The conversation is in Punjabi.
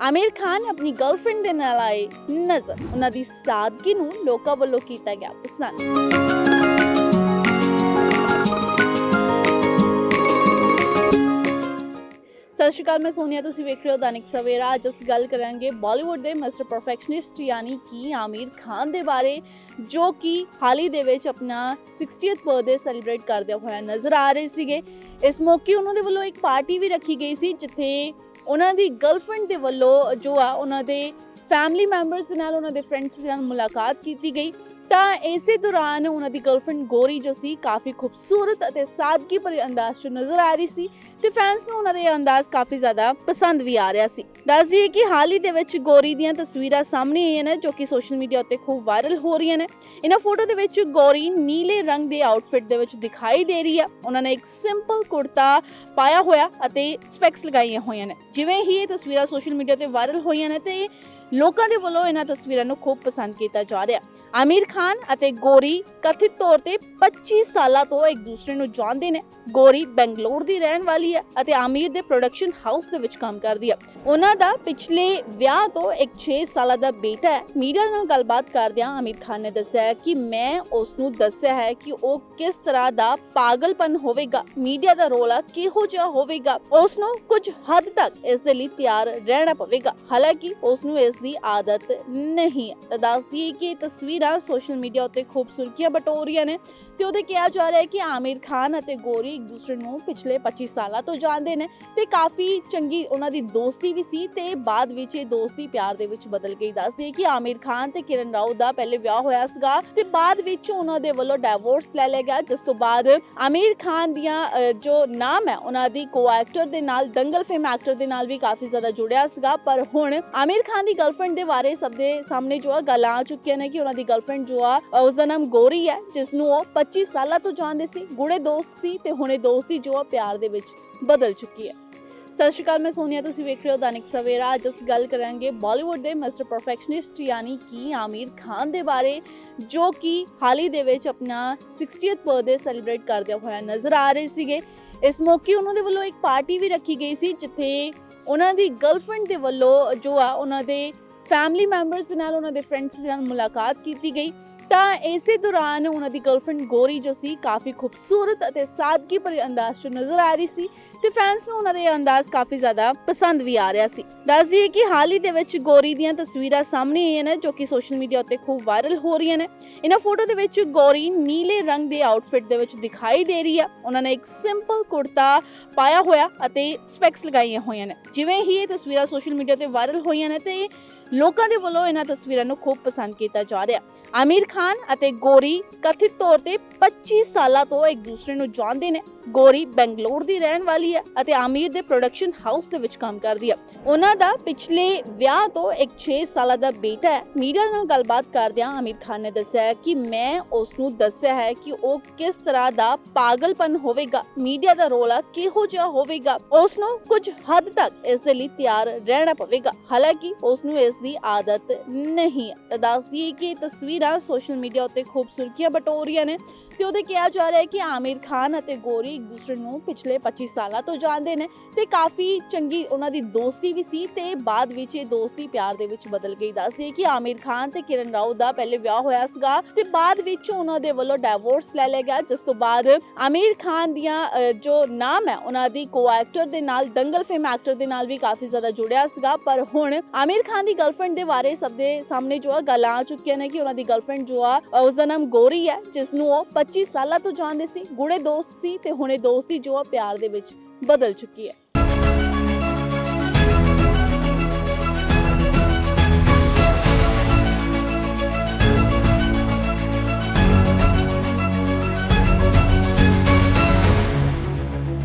ਆਮਿਰ ਖਾਨ ਆਪਣੀ ਗਰਲਫ੍ਰੈਂਡ ਦੇ ਨਾਲ ਆਏ ਨਜ਼ਰ ਉਹਨਾਂ ਦੀ ਸਾਦਗੀ ਨੂੰ ਲੋਕਾਂ ਵੱਲੋਂ ਕੀਤਾ ਗਿਆ ਪਸੰਦ ਸਤਿ ਸ਼੍ਰੀ ਅਕਾਲ ਮੈਂ ਸੋਨੀਆ ਤੁਸੀਂ ਵੇਖ ਰਹੇ ਹੋ ਦੈਨਿਕ ਸਵੇਰਾ ਅੱਜ ਅਸੀਂ ਗੱਲ ਕਰਾਂਗੇ ਬਾਲੀਵੁੱਡ ਦੇ ਮਿਸਟਰ ਪਰਫੈਕਸ਼ਨਿਸਟ ਯਾਨੀ ਕਿ ਆਮਿਰ ਖਾਨ ਦੇ ਬਾਰੇ ਜੋ ਕਿ ਹਾਲ ਹੀ ਦੇ ਵਿੱਚ ਆਪਣਾ 60th ਬਰਥਡੇ ਸੈਲੀਬ੍ਰੇਟ ਕਰਦੇ ਹੋਇਆ ਨਜ਼ਰ ਆ ਰਹੇ ਸੀਗੇ ਇਸ ਮੌਕੇ ਉਹਨਾਂ ਦੇ ਵੱਲੋਂ ਇੱਕ ਪਾਰਟੀ ਵੀ ਰੱਖੀ ਗਈ ਸੀ ਜਿੱਥੇ ਉਹਨਾਂ ਦੀ ਗਰਲਫ੍ਰੈਂਡ ਦੇ ਵੱਲੋਂ ਜੋ ਆ ਉਹਨਾਂ ਦੇ ਫੈਮਿਲੀ ਮੈਂਬਰਸ ਦੇ ਨਾਲ ਉਹਨਾਂ ਦੇ ਫਰੈਂਡਸ ਦੇ ਨਾਲ ਮੁਲਾਕਾਤ ਕੀਤੀ ਗਈ। ਤਾਂ ਇਸੇ ਦੌਰਾਨ ਉਹਨਾਂ ਦੀ ਗਰਲਫ੍ਰੈਂਡ ਗੋਰੀ ਜੋ ਸੀ, ਕਾਫੀ ਖੂਬਸੂਰਤ ਅਤੇ ਸਾਦਗੀ ਭਰੇ ਅੰਦਾਜ਼ 'ਚ ਨਜ਼ਰ ਆ ਰਹੀ ਸੀ ਤੇ ਫੈਨਸ ਨੂੰ ਉਹਨਾਂ ਦੇ ਇਹ ਅੰਦਾਜ਼ ਕਾਫੀ ਜ਼ਿਆਦਾ ਪਸੰਦ ਵੀ ਆ ਰਿਹਾ ਸੀ। ਦੱਸ ਦਈਏ ਕਿ ਹਾਲ ਹੀ ਦੇ ਵਿੱਚ ਗੋਰੀ ਦੀਆਂ ਤਸਵੀਰਾਂ ਸਾਹਮਣੇ ਆਈਆਂ ਨੇ ਜੋ ਕਿ ਸੋਸ਼ਲ ਮੀਡੀਆ ਉੱਤੇ ਖੂਬ ਵਾਇਰਲ ਹੋ ਰਹੀਆਂ ਨੇ। ਇਹਨਾਂ ਫੋਟੋ ਦੇ ਵਿੱਚ ਗੋਰੀ ਨੀਲੇ ਰੰਗ ਦੇ ਆਊਟਫਿਟ ਦੇ ਵਿੱਚ ਦਿਖਾਈ ਦੇ ਰਹੀ ਹੈ। ਉਹਨਾਂ ਨੇ ਇੱਕ ਸਿੰਪਲ ਕੁੜਤਾ ਪਾਇਆ ਹੋਇਆ ਅਤੇ ਸਪੈਕਸ ਲਗਾਈਆਂ ਹੋਈਆਂ ਨੇ। ਜਿਵੇਂ ਹੀ ਇਹ ਤਸਵੀਰਾਂ ਸੋਸ਼ਲ ਮੀਡੀਆ ਤੇ ਵਾਇਰਲ ਹੋਈਆਂ ਨੇ ਤੇ ਲੋਕਾਂ ਦੇ ਵੱਲੋਂ ਇਹਨਾਂ ਤਸਵੀਰਾਂ ਨੂੰ ਖੂਬ ਪਸੰਦ ਕੀਤਾ ਜਾ ਰਿਹਾ। ਆਮਿਰ ਖਾਨ ਅਤੇ ਗੋਰੀ ਕਥਿਤ ਤੌਰ ਤੇ 25 ਸਾਲਾਂ ਤੋਂ ਇੱਕ ਦੂਸਰੇ ਨੂੰ ਜਾਣਦੇ ਨੇ। ਗੋਰੀ ਬੰਗਲੌਰ ਦੀ ਰਹਿਣ ਵਾਲੀ ਹੈ ਅਤੇ ਆਮਿਰ ਦੇ ਪ੍ਰੋਡਕਸ਼ਨ ਹਾਊਸ ਦੇ ਵਿੱਚ ਕੰਮ ਕਰਦੀ ਹੈ। ਉਹਨਾਂ ਦਾ ਪਿਛਲੇ ਵਿਆਹ ਤੋਂ ਇੱਕ 6 ਸਾਲਾਂ ਦਾ ਬੇਟਾ ਹੈ। ਮੀਡੀਆ ਨਾਲ ਗੱਲਬਾਤ ਕਰਦਿਆਂ ਆਮਿਰ ਖਾਨ ਨੇ ਦੱਸਿਆ ਕਿ ਮੈਂ ਉਸ ਨੂੰ ਦੱਸਿਆ ਹੈ ਕਿ ਉਹ ਕਿਸ ਤਰ੍ਹਾਂ ਦਾ ਪਾਗਲਪਨ ਹੋਵੇਗਾ, ਮੀਡੀਆ ਦਾ ਰੋਲ ਆ ਕਿਹੋ ਜਿਹਾ ਹੋਵੇਗਾ ਉਸ ਨੂੰ ਕੁਝ ਹੱਦ ਤੱਕ ਇਸ ਦੇ ਲਈ ਤਿਆਰ ਰਹਿਣਾ ਪਵੇਗਾ। ਹਾਲਾਂਕਿ ਉਸ ਨੂੰ ਇਸ ਦੀ ਆਦਤ ਨਹੀਂ। ਤਾਂ ਦੱਸ ਦਈਏ ਕਿ ਇਹ ਤਸਵੀਰਾਂ ਸੋਸ਼ਲ ਮੀਡੀਆ ਉੱਤੇ ਖੂਬ ਸੁਰਖੀਆਂ ਬਟੋ ਰਹੀਆਂ ਨੇ ਤੇ ਉਹਦੇ ਕਿਹਾ ਜਾ ਰਿਹਾ ਹੈ ਕਿ ਆਮਿਰ ਖਾਨ ਅਤੇ ਗੋਰੀ ਇੱਕ ਦੂਸਰੇ ਨੂੰ ਪਿਛਲੇ 25 ਸਾਲਾਂ ਤੋਂ ਜਾਣਦੇ ਨੇ ਤੇ ਕਾਫੀ ਚੰਗੀ ਉਹਨਾਂ ਦੀ ਦੋਸਤੀ ਵੀ ਸੀ ਤੇ ਬਾਅਦ ਵਿੱਚ ਇਹ ਦੋਸਤੀ ਪਿਆਰ ਦੇ ਵਿੱਚ ਬਦਲ ਗਈ। ਦੱਸ ਦਈਏ ਕਿ ਆਮਿਰ ਖਾਨ ਤੇ ਕਿਰਨ ਰਾਓ ਦਾ ਪਹਿਲੇ ਵਿਆਹ ਹੋਇਆ ਸੀਗਾ ਤੇ ਬਾਅਦ ਵਿੱਚ ਉਹਨਾਂ ਦੇ ਵੱਲੋਂ ਡਿਵੋਰਸ ਲੈ ਲਿਆ ਗਿਆ, ਜਿਸ ਤੋਂ ਬਾਅਦ ਆਮਿਰ ਖਾਨ ਦੀਆਂ ਜੋ ਨਾਮ ਹੈ ਉਹਨਾਂ ਦੀ ਕੋ ਐਕਟਰ ਦੇ ਨਾਲ, ਦੰਗਲ ਫੇਮ ਐਕਟਰ ਦੇ ਨਾਲ ਵੀ ਕਾਫੀ ਜ਼ਿਆਦਾ ਜੁੜਿਆ ਸੀਗਾ। ਪਰ ਹੁਣ ਆਮਿਰ ਖਾਨ ਦੀ ਗੱਲ ਗਰਲਫ੍ਰੈਂਡ ਦੇ ਬਾਰੇ ਸਭ ਦੇ ਸਾਹਮਣੇ ਜੋ ਆ ਗੱਲਾਂ ਆ ਚੁੱਕੀਆਂ ਨੇ ਕਿ ਉਹਨਾਂ ਦੀ ਗਰਲਫ੍ਰੈਂਡ ਜੋ ਆ ਉਸ ਦਾ ਨਾਮ ਗੋਰੀ ਹੈ ਜਿਸ ਨੂੰ ਉਹ 25 ਸਾਲਾਂ ਤੋਂ ਜਾਣਦੇ ਸੀ ਗੂੜੇ ਦੋਸਤ ਸੀ ਤੇ ਹੁਣੇ ਦੋਸਤੀ ਜੋ ਆ ਪਿਆਰ ਦੇ ਵਿੱਚ ਬਦਲ ਚੁੱਕੀ ਹੈ। ਸਤਿ ਸ਼੍ਰੀ ਅਕਾਲ, ਮੈਂ ਸੋਨੀਆ, ਤੁਸੀਂ ਵੇਖ ਰਹੇ ਹੋ ਦੈਨਿਕ ਸਵੇਰਾ। ਅੱਜ ਅਸੀਂ ਗੱਲ ਕਰਾਂਗੇ ਬਾਲੀਵੁੱਡ ਦੇ ਮਿਸਟਰ ਪਰਫੈਕਸ਼ਨਿਸਟ ਯਾਨੀ ਕਿ ਆਮਿਰ ਖਾਨ ਦੇ ਬਾਰੇ, ਜੋ ਕਿ ਹਾਲ ਦੇ ਵਿੱਚ ਆਪਣਾ 60th ਬਰਥਡੇ ਸੈਲੀਬ੍ਰੇਟ ਕਰਦੇ ਹੋਇਆ ਨਜ਼ਰ ਆ ਰਹੇ ਸੀਗੇ। ਇਸ ਮੌਕੇ ਉਹਨਾਂ ਦੇ ਵੱਲੋਂ ਇੱਕ ਪਾਰਟੀ ਵੀ ਰੱਖੀ ਗਈ ਸੀ, ਜਿੱਥੇ ਉਹਨਾਂ ਦੀ ਗਰਲਫ੍ਰੈਂਡ ਦੇ ਵੱਲੋਂ ਜੋ ਆ, ਉਹਨਾਂ ਦੇ ਫੈਮਿਲੀ ਮੈਂਬਰਸ ਦੇ ਨਾਲ ਉਹਨਾਂ ਦੇ ਫਰੈਂਡਸ ਦੇ ਨਾਲ ਮੁਲਾਕਾਤ ਕੀਤੀ ਗਈ। ਤਾਂ ਇਸੇ ਦੌਰਾਨ ਉਹਨਾਂ ਦੀ ਗਰਲਫ੍ਰੈਂਡ ਗੋਰੀ ਜੋ ਸੀ, ਕਾਫੀ ਖੂਬਸੂਰਤ ਅਤੇ ਸਾਦਗੀ ਭਰੇ ਅੰਦਾਜ਼ 'ਚ ਨਜ਼ਰ ਆ ਰਹੀ ਸੀ ਤੇ ਫੈਨਸ ਨੂੰ ਉਹਨਾਂ ਦੇ ਇਹ ਅੰਦਾਜ਼ ਕਾਫੀ ਜ਼ਿਆਦਾ ਪਸੰਦ ਵੀ ਆ ਰਿਹਾ ਸੀ। ਦੱਸ ਦਈਏ ਕਿ ਹਾਲ ਹੀ ਦੇ ਵਿੱਚ ਗੋਰੀ ਦੀਆਂ ਤਸਵੀਰਾਂ ਸਾਹਮਣੇ ਆਈਆਂ ਨੇ, ਜੋ ਕਿ ਸੋਸ਼ਲ ਮੀਡੀਆ ਉੱਤੇ ਖੂਬ ਵਾਇਰਲ ਹੋ ਰਹੀਆਂ ਨੇ। ਇਹਨਾਂ ਫੋਟੋ ਦੇ ਵਿੱਚ ਗੋਰੀ ਨੀਲੇ ਰੰਗ ਦੇ ਆਊਟਫਿਟ ਦੇ ਵਿੱਚ ਦਿਖਾਈ ਦੇ ਰਹੀ ਹੈ ਉਹਨਾਂ ਨੇ ਇੱਕ ਸਿੰਪਲ ਕੁੜਤਾ ਪਾਇਆ ਹੋਇਆ ਅਤੇ ਸਪੈਕਸ ਲਗਾਈਆਂ ਹੋਈਆਂ ਨੇ। ਜਿਵੇਂ ਹੀ ਇਹ ਤਸਵੀਰਾਂ ਸੋਸ਼ਲ ਮੀਡੀਆ ਤੇ ਵਾਇਰਲ ਹੋਈਆਂ ਨੇ ਤੇ ਲੋਕਾਂ ਦੇ ਵੱਲੋਂ ਇਹਨਾਂ ਤਸਵੀਰਾਂ ਨੂੰ ਖੂਬ ਪਸੰਦ ਕੀਤਾ ਜਾ ਰਿਹਾ। ਆਮਿਰ ਖਾਨ ਅਤੇ ਗੋਰੀ ਕਥਿਤ ਤੌਰ ਤੇ 25 ਸਾਲਾਂ ਤੋਂ ਇੱਕ ਦੂਸਰੇ ਨੂੰ ਜਾਣਦੇ ਨੇ। ਗੋਰੀ ਬੰਗਲੌਰ ਦੀ ਰਹਿਣ ਵਾਲੀ ਹੈ ਅਤੇ ਆਮਿਰ ਦੇ ਪ੍ਰੋਡਕਸ਼ਨ ਹਾਊਸ ਦੇ ਵਿੱਚ ਕੰਮ ਕਰਦੀ ਹੈ। ਉਹਨਾਂ ਦਾ ਪਿਛਲੇ ਵਿਆਹ ਤੋਂ ਇੱਕ 6 ਸਾਲਾਂ ਦਾ ਬੇਟਾ ਹੈ। ਮੀਡੀਆ ਨਾਲ ਗੱਲਬਾਤ ਕਰਦਿਆਂ ਆਮਿਰ ਖਾਨ ਨੇ ਦੱਸਿਆ ਕਿ ਮੈਂ ਉਸ ਨੂੰ ਦੱਸਿਆ ਹੈ ਕਿ ਉਹ ਕਿਸ ਤਰ੍ਹਾਂ ਦਾ ਪਾਗਲਪਨ ਹੋਵੇਗਾ। ਮੀਡੀਆ ਦਾ ਰੋਲ ਆ ਕਿਹੋ ਜਿਹਾ ਹੋਵੇਗਾ? ਉਸ ਨੂੰ ਕੁਝ ਹੱਦ ਤੱਕ ਇਸ ਦੇ ਲਈ ਤਿਆਰ ਰਹਿਣਾ ਪਵੇਗਾ। ਹਾਲਾਂਕਿ ਉਸ ਨੂੰ ਇਸ ਦੀ ਆਦਤ ਨਹੀਂ। ਦੱਸ ਦਈਏ ਕਿ ਤਸਵੀਰਾਂ ਸੋਸ਼ਲ ਮੀਡੀਆ ਉੱਤੇ ਖੂਬ ਸੁਰਖੀਆਂ ਬਟੋ ਰਹੀਆਂ ਨੇ ਤੇ ਉਹਦੇ ਕਿਹਾ ਜਾ ਰਿਹਾ ਹੈ ਕਿ ਆਮਿਰ ਖਾਨ ਅਤੇ ਗੋਰੀ ਇੱਕ ਦੂਸਰੇ ਨੂੰ ਪਿਛਲੇ 25 ਸਾਲਾਂ ਤੋਂ ਜਾਣਦੇ ਨੇ ਤੇ ਕਾਫੀ ਚੰਗੀ ਉਹਨਾਂ ਦੀ ਦੋਸਤੀ ਵੀ ਸੀ ਤੇ ਬਾਅਦ ਵਿੱਚ ਇਹ ਦੋਸਤੀ ਪਿਆਰ ਦੇ ਵਿੱਚ ਬਦਲ ਗਈ। ਦੱਸ ਦਈਏ ਕਿ ਆਮਿਰ ਖਾਨ ਤੇ ਕਿਰਨ ਰਾਓ ਦਾ ਪਹਿਲੇ ਵਿਆਹ ਹੋਇਆ ਸੀਗਾ ਤੇ ਬਾਅਦ ਵਿੱਚ ਉਹਨਾਂ ਦੇ ਵੱਲੋਂ ਡਿਵੋਰਸ ਲੈ ਲਿਆ ਗਿਆ, ਜਿਸ ਤੋਂ ਬਾਅਦ ਆਮਿਰ ਖਾਨ ਦੀਆਂ ਜੋ ਨਾਮ ਹੈ ਉਹਨਾਂ ਦੀ ਕੋ ਐਕਟਰ ਦੇ ਨਾਲ, ਦੰਗਲ ਫੇਮ ਐਕਟਰ ਦੇ ਨਾਲ ਵੀ ਕਾਫੀ ਜ਼ਿਆਦਾ ਜੁੜਿਆ ਸੀਗਾ। ਪਰ ਹੁਣ ਆਮਿਰ ਖਾਨ ਦੀ ਗੱਲ ਗਰਲਫ੍ਰੈਂਡ ਦੇ ਬਾਰੇ ਸਭ ਦੇ ਸਾਹਮਣੇ ਜੋ ਆ ਗੱਲਾਂ ਆ ਚੁੱਕੀਆਂ ਨੇ ਕਿ ਉਹਨਾਂ ਦੀ ਗਰਲਫ੍ਰੈਂਡ ਜੋ ਆ ਅਹ, ਉਸ ਦਾ ਨਾਮ ਗੋਰੀ ਹੈ ਜਿਸ ਨੂੰ ਉਹ 25 ਸਾਲਾਂ ਤੋਂ ਜਾਣਦੇ ਸੀ ਗੂੜੇ ਦੋਸਤ ਸੀ ਤੇ ਹੁਣੇ ਦੋਸਤੀ ਜੋ ਆ ਪਿਆਰ ਦੇ ਵਿੱਚ ਬਦਲ ਚੁੱਕੀ ਹੈ।